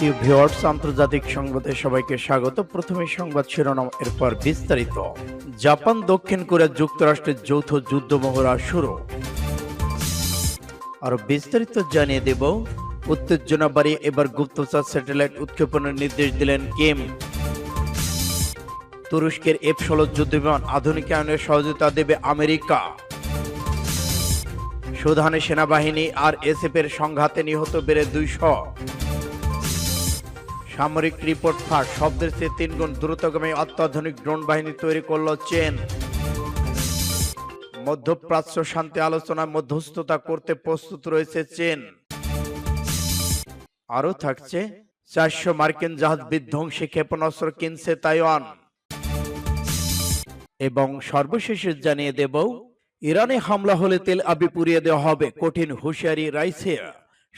প্রিয় ভিউয়ার্স, আন্তর্জাতিক সংবাদে সবাইকে স্বাগত। প্রথমে সংবাদ শিরোনাম, এরপর বিস্তারিত। জাপান, দক্ষিণ কোরিয়া যুক্তরাষ্ট্রের যৌথ যুদ্ধ মহড়া শুরু। আরও বিস্তারিত জানিয়ে দেব। উত্তেজনা বাড়িয়ে এবার গুপ্তচর স্যাটেলাইট উৎক্ষেপণের নির্দেশ দিলেন কিম। তুরস্কের এফ ষোলো যুদ্ধবিমান আধুনিকায়নের সহযোগিতা দেবে আমেরিকা। সুদানে সেনাবাহিনী আর এসএফ এর সংঘাতে নিহত বেড়ে দুইশো। সামরিক রিপোর্ট ফাঁস। শব্দের চেয়ে তিনগুণ দ্রুতগামী অত্যাধুনিক ড্রোন বাহিনী তৈরি করল চীন। মধ্যপ্রাচ্য শান্তি আলোচনায় মধ্যস্থতা করতে প্রস্তুত রয়েছে চীন। আরও থাকছে, চারশো মার্কিন জাহাজ বিধ্বংসী ক্ষেপণাস্ত্র কিনছে তাইওয়ান। এবং সর্বশেষে জানিয়ে দেব, ইরানে হামলা হলে তেল আবি পুড়িয়ে দেওয়া হবে কঠিন হুঁশিয়ারি রাইসের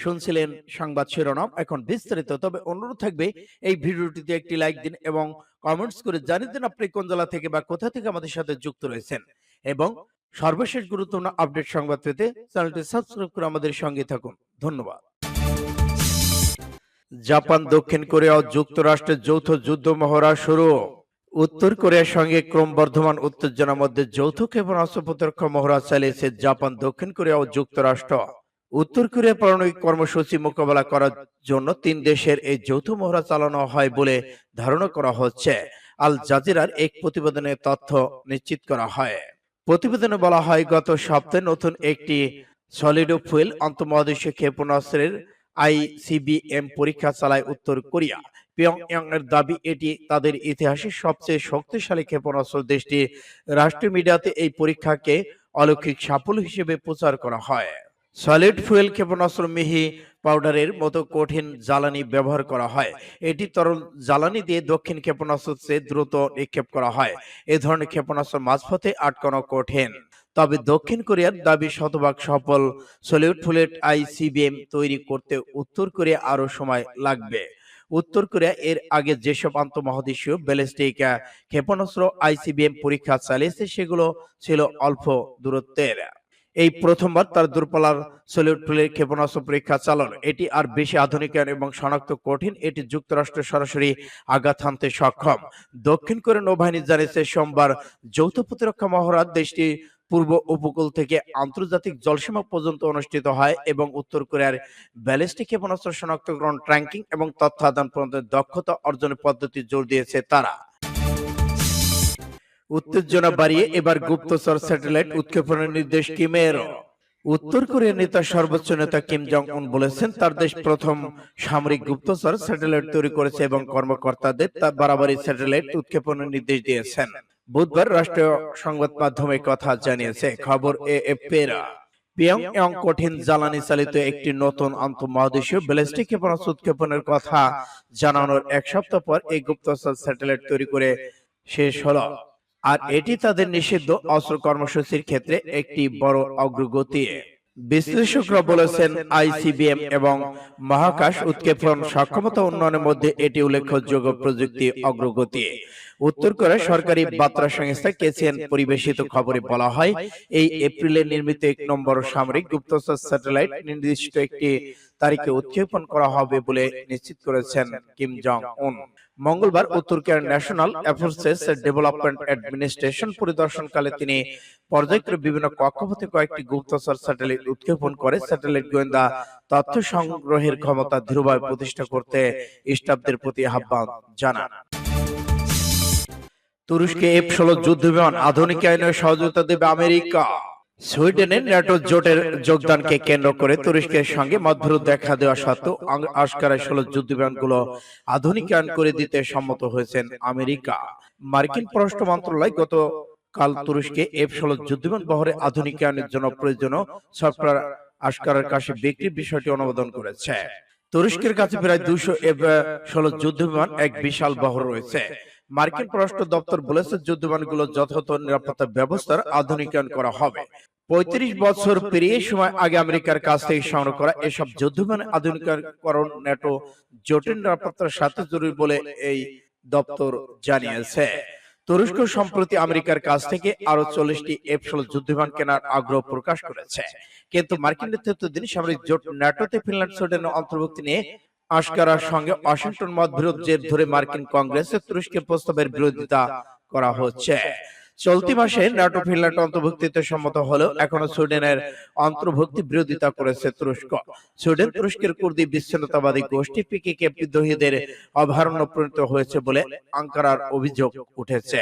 শুনছিলেন সংবাদ শিরোনাম। এখন বিস্তারিত, তবে অনুরোধ থাকবে, এই ভিডিওটিতে একটি লাইক দিন এবং কমেন্টস করে জানিয়ে দিন আপনি কোন জেলা থেকে বা কোথা থেকে আমাদের সাথে যুক্ত রয়েছেন। এবং সর্বশেষ গুরুত্বপূর্ণ আপডেট সংবাদ পেতে চ্যানেলটি সাবস্ক্রাইব করে আমাদের সঙ্গে থাকুন। ধন্যবাদ। জাপান, দক্ষিণ কোরিয়া ও যুক্তরাষ্ট্রের যৌথ যুদ্ধ মহড়া শুরু। উত্তর কোরিয়ার সঙ্গে ক্রমবর্ধমান উত্তেজনার মধ্যে যৌথ ক্ষেপণাস্ত্র প্রতিরক্ষা মহড়া চালিয়েছে জাপান, দক্ষিণ কোরিয়া ও যুক্তরাষ্ট্র। উত্তর কোরিয়া পারমাণবিক কর্মসূচি মোকাবেলা করার জন্য তিন দেশের এই যৌথ মহড়া চালানো হয় বলে ধারণা করা হচ্ছে। আল জাজিরার এক প্রতিবেদনে তথ্য নিশ্চিত করা হয়। প্রতিবেদনে বলা হয়, গত সপ্তাহে নতুন একটি সলিড ফুয়েল আন্তঃমহাদেশীয় ক্ষেপণাস্ত্রের আইসিবিএম পরীক্ষা চালায় উত্তর কোরিয়া। পিয়ংইয়ং এর দাবি, এটি তাদের ইতিহাসের সবচেয়ে শক্তিশালী ক্ষেপণাস্ত্র দেশটি রাষ্ট্রীয় মিডিয়াতে এই পরীক্ষাকে অলৌকিক সাফল্য হিসেবে প্রচার করা হয়। সলিড ফুয়েল ক্ষেপণাস্ত্র মিহি পাউডারের মতো কঠিন জ্বালানি ব্যবহার করা হয়। এটি তরল জ্বালানি দিয়ে দক্ষিণ ক্ষেপণাস্ত্র দ্রুত নিক্ষেপ করা হয়। এ ধরনের ক্ষেপণাস্ত্র মাঝপথে আটকানো কঠিন। তবে দক্ষিণ কোরিয়ার দাবি শতভাগ সফল সলিড ফুলেট আইসিবিএম তৈরি করতে উত্তর কোরিয়া আরও সময় লাগবে। উত্তর কোরিয়া এর আগে যেসব আন্তঃমহাদেশীয় ব্যালিস্টিক ক্ষেপণাস্ত্র আইসিবিএম পরীক্ষা চালিয়েছে, সেগুলো ছিল অল্প দূরত্বের। এই প্রথমবার তার দূরপাল্লার সলিউট ক্ষেপণাস্ত্র পরীক্ষা চালানো। এটি আর বেশি আধুনিকায়ন এবং শনাক্ত কঠিন এটি যুক্তরাষ্ট্র সরাসরি আঘাত হানতে সক্ষম। দক্ষিণ কোরিয়া নৌবাহিনী জানিয়েছে সোমবার যৌথ প্রতিরক্ষা মহড়া দেশটি পূর্ব উপকূল থেকে আন্তর্জাতিক জলসীমা পর্যন্ত অনুষ্ঠিত হয় এবং উত্তর কোরিয়ার ব্যালিস্টিক ক্ষেপণাস্ত্র শনাক্তকরণ ট্র্যাঙ্কিং এবং তথ্য আদান প্রদানের দক্ষতা অর্জনের পদ্ধতি জোর দিয়েছে তারা। উত্তেজনা বাড়িয়ে এবার গুপ্তচর স্যাটেলাইট উৎক্ষেপণের নির্দেশ কিমের। উত্তর কোরিয়ার নেতা সর্বোচ্চ নেতা কিম জং উন বলেছেন তার দেশ প্রথম সামরিক গুপ্তচর স্যাটেলাইট তৈরি করেছে এবং কর্মকর্তাদের তা বাড়াবাড়ি স্যাটেলাইট উৎক্ষেপণের নির্দেশ দিয়েছেন। বুধবার রাষ্ট্রীয় সংবাদ মাধ্যমে কথা জানিয়েছে খবর এএফপিরা। পিয়ংইয়ং কঠিন জ্বালানি চালিত একটি নতুন আন্তঃমহাদেশীয় ব্যালিস্টিক ক্ষেপণাস্ত্র উৎক্ষেপণের কথা জানানোর এক সপ্তাহ পর এই গুপ্তচর স্যাটেলাইট তৈরি করে শেষ হলো আর এটি তাদের নিষিদ্ধ অস্ত্র কর্মসূচির ক্ষেত্রে একটি বড় অগ্রগতি। বিশ্লেষকরা বলেছেন আইসিবিএম এবং মহাকাশ উৎক্ষেপণ সক্ষমতা উন্নয়নের মধ্যে এটি উল্লেখযোগ্য প্রযুক্তি অগ্রগতি। উত্তর কোরিয়ার সরকারি বার্তা সংস্থা কেসিএন পরিবেশিত খবরে বলা হয় এই এপ্রিলে নির্মিত এক নম্বর সামরিক গুপ্তচর স্যাটেলাইট নির্দিষ্ট একটি তারিখে উৎক্ষেপণ করা হবে বলে নিশ্চিত করেছেন কিম জং উন মঙ্গলবার উত্তর কোরিয়ার ন্যাশনাল অ্যাফোর্সেস ডেভেলপমেন্ট অ্যাডমিনিস্ট্রেশন পরিদর্শনকালে তিনি পর্যায়ক্রমে বিভিন্ন কক্ষপথে কয়েকটি গুপ্তচর স্যাটেলাইট উৎক্ষেপণ করে স্যাটেলাইট গোয়েন্দা তথ্য সংগ্রহের ক্ষমতা দৃঢ়ভাবে প্রতিষ্ঠা করতে স্টাফদের প্রতি আহ্বান জানান। তুরস্কে এফ ষোলো যুদ্ধ বিমান আধুনিকায়নের সহযোগিতা দেবে আমেরিকা। সুইডেনের ন্যাটো জোটের যোগদানকে কেন্দ্র করে তুরস্কের সঙ্গে মতবিরোধ দেখা দেওয়া সত্ত্বেও আস্কারায় ষোলো যুদ্ধ বিমানগুলো আধুনিকায়ন করে দিতে সম্মত হয়েছেন আমেরিকা। মার্কিন পররাষ্ট্র মন্ত্রণালয় গত কাল তুরস্কে এফ ষোলো যুদ্ধবিমান বহরে আধুনিকায়নের জন্য প্রয়োজনীয় সফটওয়্যার আস্কারের কাছে বিক্রির বিষয়টি অনুমোদন করেছে। তুরস্কের কাছে প্রায় দুশো এফ ষোলো যুদ্ধ বিমান এক বিশাল বহর রয়েছে। মার্কিন পররাষ্ট্র দপ্তর বলেছে যুদ্ধবিমানগুলো যথাযথ নিরাপত্তা ব্যবস্থার আধুনিকায়ন করা হবে। পঁয়ত্রিশ বছর পেরিয়ে সময় আগে আমেরিকার কাছ থেকে সংগ্রহ করা এসব যুদ্ধবিমান আধুনিকরণ ন্যাটো জটিল নিরাপত্তার সাথে জরুরি বলে এই দপ্তর জানিয়েছে। তুরস্ক সম্প্রতি আমেরিকার কাছ থেকে আরও চল্লিশটি এফ ষোলো যুদ্ধবিমান কেনার আগ্রহ প্রকাশ করেছে। কিন্তু মার্কিন নেতৃত্বাধীন সামরিক জোট ন্যাটোতে ফিনল্যান্ড সুইডেনের অন্তর্ভুক্তি নিয়ে আশকারার সঙ্গে ওয়াশিংটন মতবিরোধ জের ধরে মার্কিন কংগ্রেসে তুরস্কের প্রস্তাবের বিরোধিতা করা হচ্ছে। চলতি মাসে ন্যাটো ফিনল্যান্ড অন্তর্ভুক্তিতে সম্মত হলেও এখনও সুইডেনের অন্তর্ভুক্তি বিরোধিতা করেছে তুরস্ক। সুইডেন তুরস্কের কুর্দি বিচ্ছিন্নতাবাদী গোষ্ঠী পিকেকে বিদ্রোহীদের অভয়ারণ্য পরিণত হয়েছে বলে আঙ্কারার অভিযোগ উঠেছে।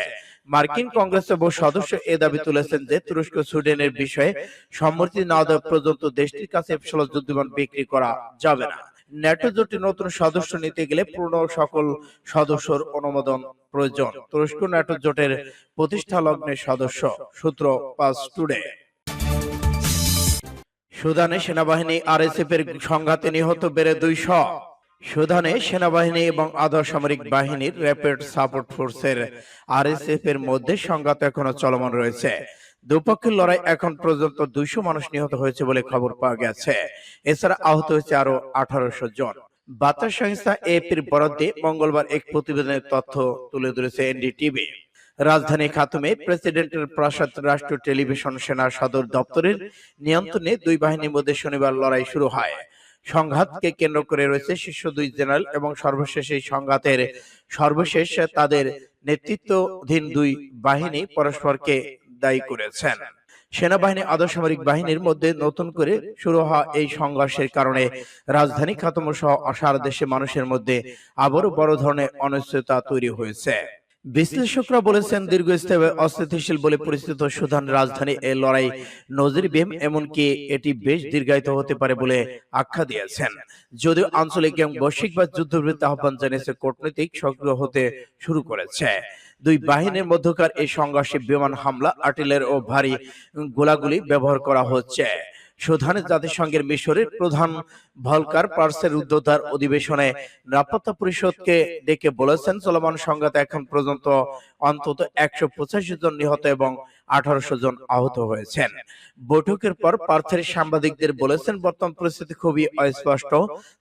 মার্কিন কংগ্রেসের বহু সদস্য এ দাবি তুলেছেন যে তুরস্ক সুইডেনের বিষয়ে সম্মতি না দেওয়া পর্যন্ত দেশটির কাছে এফসল যুদ্ধবিমান বিক্রি করা যাবে না। ন্যাটো জোটে নতুন সদস্য নিতে গেলে পূর্ণ সকল সদস্যর অনুমোদন প্রয়োজন। তুরস্ক ন্যাটো জোটের প্রতিষ্ঠা লগ্নের সদস্য সূত্র পাস টুডে। সুদানে সেনাবাহিনী আরএসএফ এর সংঘাতে নিহত বেড়ে দুইশ। সুদানে সেনাবাহিনী এবং আধা সামরিক বাহিনীর র্যাপিড সাপোর্ট ফোর্সের আরএসএফ এর মধ্যে সংঘাত এখনও চলমান রয়েছে। দুপক্ষের লড়াই এখন পর্যন্ত দুইশো মানুষ নিহত হয়েছে বলে খবর পাওয়া গেছে। এছাড়া আহত হয়েছে আরও আঠারোশো জন। বার্তা সংস্থা এপির বরাদ্দে মঙ্গলবার এক প্রতিবেদনের তথ্য তুলে ধরেছে এনডিটিভি। রাজধানী খাতুমে প্রেসিডেন্টের প্রাসাদ রাষ্ট্রীয় টেলিভিশন সেনা সদর দপ্তরের নিয়ন্ত্রণে দুই বাহিনীর মধ্যে শনিবার লড়াই শুরু হয়। সংঘাতকে কেন্দ্র করে রয়েছে শীর্ষ দুই জেনারেল এবং সর্বশেষ এই সংঘাতের সর্বশেষ তাদের নেতৃত্বাধীন দুই বাহিনী পরস্পরকে দায়ী করেছেন। সেনাবাহিনী আধসামরিক বাহিনীর মধ্যে নতুন করে শুরু হওয়া এই সংঘর্ষের কারণে রাজধানী খাতম সহ সারা দেশে মানুষের মধ্যে আবারও বড় ধরনের অনিশ্চয়তা তৈরি হয়েছে। বিশ্লেষকরা বলেছেন, দীর্ঘস্থায়ী অস্থিতিশীল বলে পরিচিত সুদান রাজধানী এই লড়াই নজিরবিহীন, এমনকি এটি বেশ দীর্ঘায়িত হতে পারে বলে আখ্যা দিয়েছেন। যদিও আঞ্চলিক এবং বৈশ্বিক বা যুদ্ধবিরতি আহ্বান জানিয়েছে, কূটনৈতিক সক্রিয় হতে শুরু করেছে। দুই বাহিনীর মধ্যকার এই সংঘর্ষে বিমান হামলা আর্টিলারি ও ভারী গোলাগুলি ব্যবহার করা হচ্ছে। সুদানের জাতিসংঘের মিশরের প্রধান ভলকার পার্সের উদ্যোদ্ধার অধিবেশনে নিরাপত্তা পরিষদকে ডেকে বলেছেন চলমান সংঘাত এখন পর্যন্ত অন্তত একশো পঁচাশি জন নিহত এবং আঠারোশো জন আহত হয়েছেন। বৈঠকের পর পার্থের সাংবাদিকদের বলেছেন বর্তমান পরিস্থিতি খুবই অস্পষ্ট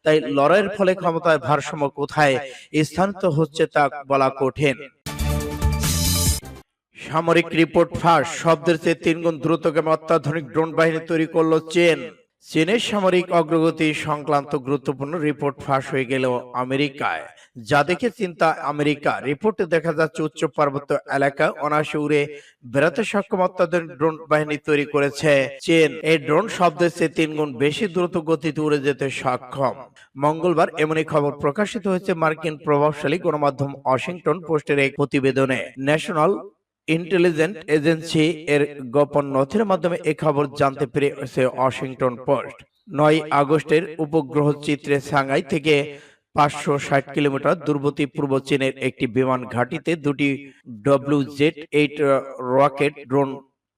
তাই লড়াইয়ের ফলে ক্ষমতায় ভারসাম্য কোথায় স্থানিত হচ্ছে তা বলা কঠিন। সামরিক রিপোর্ট ফাঁস শব্দের চেয়ে তিনগুণ দ্রুতগামী অত্যাধুনিক ড্রোন বাহিনী তৈরি করল চীন। চীনের সামরিক অগ্রগতি সংক্রান্ত গুরুত্বপূর্ণ রিপোর্ট ফাঁস হয়ে গেল আমেরিকায়। যা দেখে চিন্তা আমেরিকা। রিপোর্টে দেখা যাচ্ছে উচ্চ পার্বত্য এলাকা অনায়াসে উড়ে বেড়াতে সক্ষম অত্যাধুনিক ড্রোন বাহিনী তৈরি করেছে। চীন এই ড্রোন শব্দের চেয়ে তিনগুণ বেশি দ্রুত গতিতে উড়ে যেতে সক্ষম। মঙ্গলবার এমনই খবর প্রকাশিত হয়েছে মার্কিন প্রভাবশালী গণমাধ্যম ওয়াশিংটন পোস্টের এক প্রতিবেদনে। ন্যাশনাল ইন্টেলিজেন্ট এজেন্সি এর গোপন নথির মাধ্যমে এ খবর জানতে পেরেছে ওয়াশিংটন পোস্ট নয় আগস্টের উপগ্রহ চিত্রে সাংহাই থেকে পাঁচশো ষাট কিলোমিটার দূরবর্তী পূর্ব চীনের একটি বিমান ঘাঁটিতে দুটি W Z eight rocket drone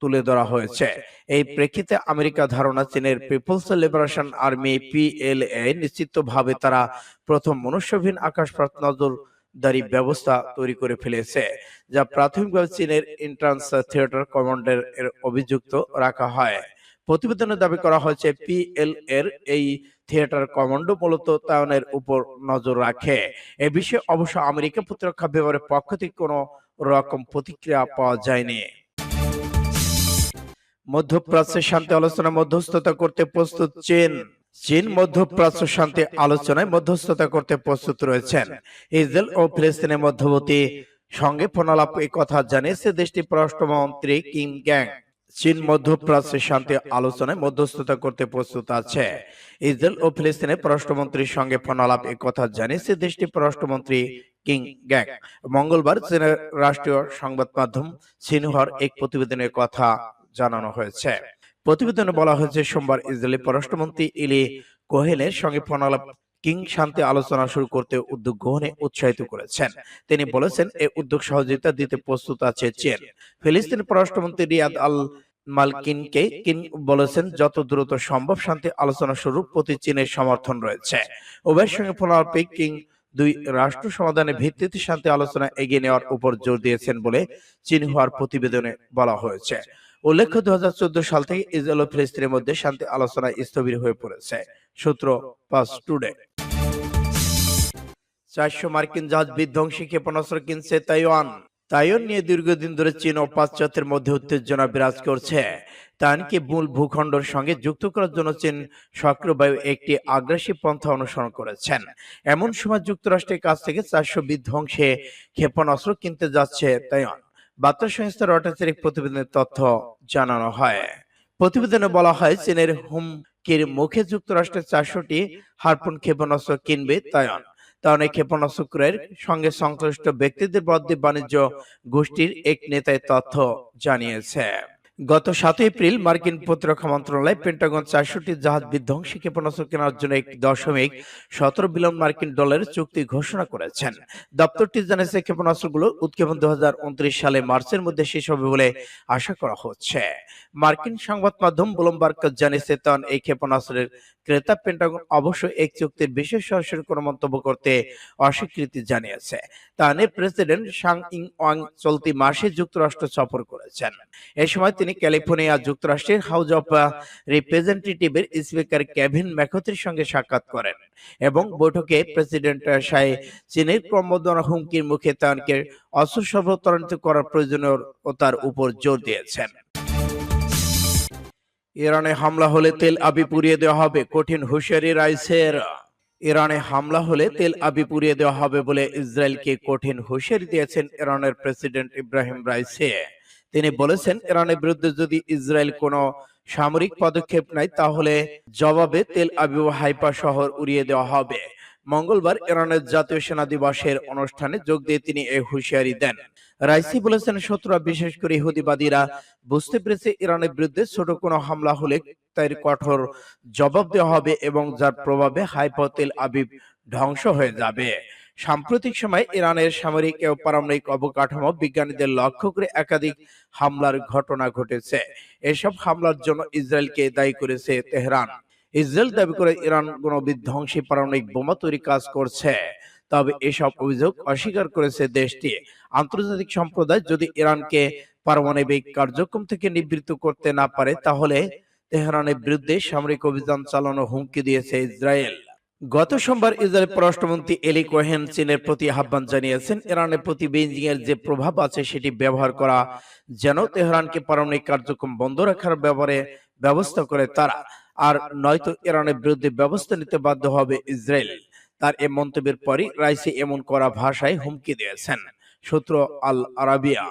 তুলে ধরা হয়েছে। এই প্রেক্ষিতে আমেরিকা ধারণা চীনের পিপলস লিবারেশন আর্মি পিএলএ নিশ্চিতভাবে তারা প্রথম মনুষ্যহীন আকাশপথ নজর দারি ব্যবস্থা তৈরি করে ফেলেছে, যা প্রাথমিকভাবে চীনের ইন্ট্রান্স থিয়েটার কমান্ডার এর অভিযুক্ত রাখা হয়। প্রতিবেদনে দাবি করা হয়েছে পিএল এর এই থিয়েটার কমান্ডো মূলত তায়নের উপর নজর রাখে। এ বিষয়ে অবশ্য আমেরিকা প্রতিরক্ষা বিভাগের পক্ষ থেকে কোনো রকম প্রতিক্রিয়া পাওয়া যায়নি। মধ্যপ্রাচ্যের শান্তি আলোচনা মধ্যস্থতা করতে প্রস্তুত চীন। চীন মধ্যপ্রাচ্য শান্তি আলোচনায় মধ্যস্থতা করতে প্রস্তুত রয়েছেন। ইসরায়েল ও ফিলিস্তিনের মধ্যবর্তী সঙ্গে ফোনালাপ এই কথা জানিয়েছে দেশটির পররাষ্ট্রমন্ত্রী কিম গ্যাং। চীন মধ্যপ্রাচ্যের শান্তি আলোচনায় মধ্যস্থতা করতে প্রস্তুত আছে। ইসরায়েল ও ফিলিস্তিনের পররাষ্ট্রমন্ত্রীর সঙ্গে ফোনালাপ এই কথা জানিয়েছে দেশটির পররাষ্ট্রমন্ত্রী কিং গ্যাং। মঙ্গলবার চীনের রাষ্ট্রীয় সংবাদ মাধ্যম সিনহুয়ার এক প্রতিবেদনের কথা জানানো হয়েছে। প্রতিবেদনে বলা হয়েছে, সোমবার ইসরায়েলি পররাষ্ট্রমন্ত্রী ইলি কোহেলের সঙ্গে ফোনালাপ কিং শান্তি আলোচনা শুরু করতে উদ্যোগ গ্রহণে উৎসাহিত করেছেন। তিনি বলেছেন এই উদ্যোগ সহযোগিতা দিতে প্রস্তুত আছে চীন। ফিলিস্তিন পররাষ্ট্রমন্ত্রী রিয়াদ আল মালকিনকে কিন বলেছেন, যত দ্রুত সম্ভব শান্তি আলোচনা শুরু, প্রতি চীনের সমর্থন রয়েছে। উভয়ের সঙ্গে ফোনালাপে কিং দুই রাষ্ট্র সমাধানের ভিত্তিতে শান্তি আলোচনা এগিয়ে নেওয়ার উপর জোর দিয়েছেন বলে চীন হওয়ার প্রতিবেদনে বলা হয়েছে। উল্লেখ্য দুই হাজার চোদ্দ সাল থেকে ইসরায়েল ও ফিলিস্তিনের মধ্যে শান্তি আলোচনা স্থবির হয়ে পড়েছে, সূত্র পাস টুডে চারশো মার্কিন জাহাজ বিধ্বংসী ক্ষেপণাস্ত্র কিনছে তাইওয়ান। তাইওয়ান নিয়ে দীর্ঘদিন ধরে চীন ও পাশ্চাত্যের মধ্যে উত্তেজনা বিরাজ করছে। তানকে মূল ভূখণ্ডের সঙ্গে যুক্ত করার জন্য চীন সক্রিয়ভাবে একটি আগ্রাসী পন্থা অনুসরণ করেছেন। এমন সময় যুক্তরাষ্ট্রের কাছ থেকে চারশো বিধ্বংসে ক্ষেপণাস্ত্র কিনতে যাচ্ছে তাইওয়ান। বার্তা সংস্থা রয়টার্সের এক প্রতিবেদনের তথ্য জানানো হয়। প্রতিবেদনে বলা হয়, চীনের হুমকির মুখে যুক্তরাষ্ট্রের চারশোটি হারপুন ক্ষেপণাস্ত্র কিনবে তায়ন তাহলে ক্ষেপণাস্ত্র ক্রয়ের সঙ্গে সংশ্লিষ্ট ব্যক্তিদের বদ্ধ বাণিজ্য গোষ্ঠীর এক নেতায় তথ্য জানিয়েছে। গত সাত এপ্রিল মার্কিন প্রতিরক্ষা মন্ত্রণালয় পেন্টাগন চারশোটি জাহাজ বিধ্বংসী ক্ষেপণাস্ত্র কেনার জন্য এক দশমিক সতেরো বিলিয়ন মার্কিন ডলারের চুক্তি ঘোষণা করেছেন। দপ্তরটি জানিয়েছে ক্ষেপণাস্ত্রগুলো উৎক্ষেপণ দু সালে মার্চের মধ্যে শেষ হবে বলে আশা করা হচ্ছে। মার্কিন সংবাদ মাধ্যম ব্লুমবার্গ জানিয়েছে, তখন এই ক্ষেপণাস্ত্রের ক্রেতা পেন্টাগন অবশ্য এক চুক্তির বিশেষ সরাসরি কোনো মন্তব্য করতে অস্বীকৃতি জানিয়েছে। তানে প্রেসিডেন্ট সাং ইং ওয়াং চলতি মাসে যুক্তরাষ্ট্র সফর করেছেন। এ সময় তিনি ক্যালিফোর্নিয়া যুক্তরাষ্ট্রের হাউস অব রিপ্রেজেন্টেটিভের স্পিকার কেভিন ম্যাকথির সঙ্গে সাক্ষাৎ করেন এবং বৈঠকে প্রেসিডেন্ট শাহে চীনের ক্রমবর্ধমান হুমকির মুখে তানকে অস্ত্র সরবরাহ ত্বরান্বিত করার প্রয়োজনীয়তার উপর জোর দিয়েছেন। ইরানে হামলা হলে তেল আবি পুড়িয়ে দেওয়া হবে, কঠিন হুঁশিয়ারি রাইসের ইরানে হামলা হলে তেল আবি পুড়িয়ে দেওয়া হবে বলে ইসরায়েলকে কঠিন হুঁশিয়ারি দিয়েছেন ইরানের প্রেসিডেন্ট ইব্রাহিম রাইসে তিনি বলেছেন, ইরানের বিরুদ্ধে যদি ইসরায়েল কোনো সামরিক পদক্ষেপ নেয়, তাহলে জবাবে তেল আবিব হাইপা শহর উড়িয়ে দেওয়া হবে। মঙ্গলবার ইরানের জাতীয় সেনা দিবসের অনুষ্ঠানে যোগ দিয়ে তিনি এই হুঁশিয়ারি দেন। রাইসি বলেছেন, শত্রুরা, বিশেষ করে ইহুদিবাদীরা, বুঝতে পেরেছে ইরানের বিরুদ্ধে ছোট কোনো হামলা হলে তার কঠোর জবাব দেওয়া হবে এবং যার প্রভাবে হাইপা তেল আবিব ধ্বংস হয়ে যাবে। সাম্প্রতিক সময় ইরানের সামরিক ও পারমাণবিক অবকাঠামো বিজ্ঞানীদের লক্ষ্য করে একাধিক হামলার ঘটনা ঘটেছে। এসব হামলার জন্য ইসরায়েলকে দায়ী করেছে তেহরান। ইসরায়েল দাবি করে ইরান কোন বিধ্বংসী পারমাণবিক বোমা তৈরি কাজ করছে। তবে এসব অভিযোগ অস্বীকার করেছে দেশটি। আন্তর্জাতিক সম্প্রদায় যদি ইরানকে পারমাণবিক কার্যক্রম থেকে নিবৃত্ত করতে না পারে, তাহলে তেহরানের বিরুদ্ধে সামরিক অভিযান চালানো হুমকি দিয়েছে ইসরায়েল। গত সোমবার ইসরায়েল পররাষ্ট্রমন্ত্রী এলি কোহেন চীনের প্রতি আহ্বান জানিয়েছেন ইরানের প্রতি বেইজিং এর যে প্রভাব আছে সেটি ব্যবহার করা যেন তেহরানকে পারমাণবিক কার্যক্রম বন্ধ রাখার ব্যাপারে ব্যবস্থা করে তারা। আর নয়তো ইরানের বিরুদ্ধে ব্যবস্থা নিতে বাধ্য হবে ইসরায়েল। তার এ মন্তব্যের পরই রাইসি এমন করা ভাষায় হুমকি দিয়েছেন, সূত্র আল আরাবিয়া